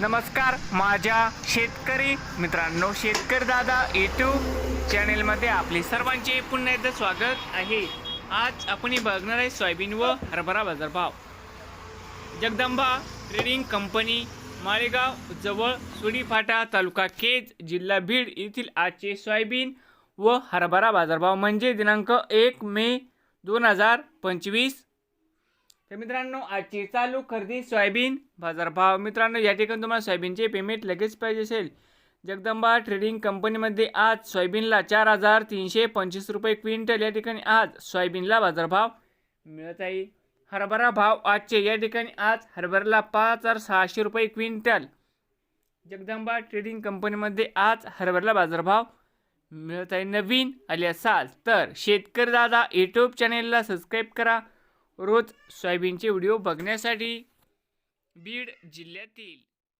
नमस्कार माझ्या शेतकरी मित्रांनो शेतकरी दादा यूट्यूब चॅनेलमध्ये आपले सर्वांचे पुन्हा एकदा स्वागत आहे. आज आपण बघणार आहे सोयाबीन व हरभरा बाजारभाव. जगदंबा ट्रेडिंग कंपनी माळेगाव जवळ सुडीफाटा तालुका केज जिल्हा बीड येथील आजचे सोयाबीन व हरभरा बाजारभाव म्हणजे दिनांक एक मे दोन हजार पंचवीस तर मित्रांनो आजची चालू खरेदी सोयाबीन बाजारभाव. मित्रांनो या ठिकाणी तुम्हाला सोयाबीनचे पेमेंट लगेच पाहिजे असेल. जगदंबा ट्रेडिंग कंपनीमध्ये आज सोयाबीनला चार हजार तीनशे पंचवीस रुपये क्विंटल या ठिकाणी आज सोयाबीनला बाजारभाव मिळत आहे. हरभरा भाव आजचे या ठिकाणी आज हरभऱ्याला पाच हजार सहाशे रुपये क्विंटल. जगदंबा ट्रेडिंग कंपनीमध्ये आज हरभऱ्याला बाजारभाव मिळत आहे. नवीन आले असाल तर शेतकरी दादा यूट्यूब चॅनेलला सबस्क्राईब करा. रोज सोयाबीनचे व्हिडिओ बघण्यासाठी बीड जिल्ह्यातील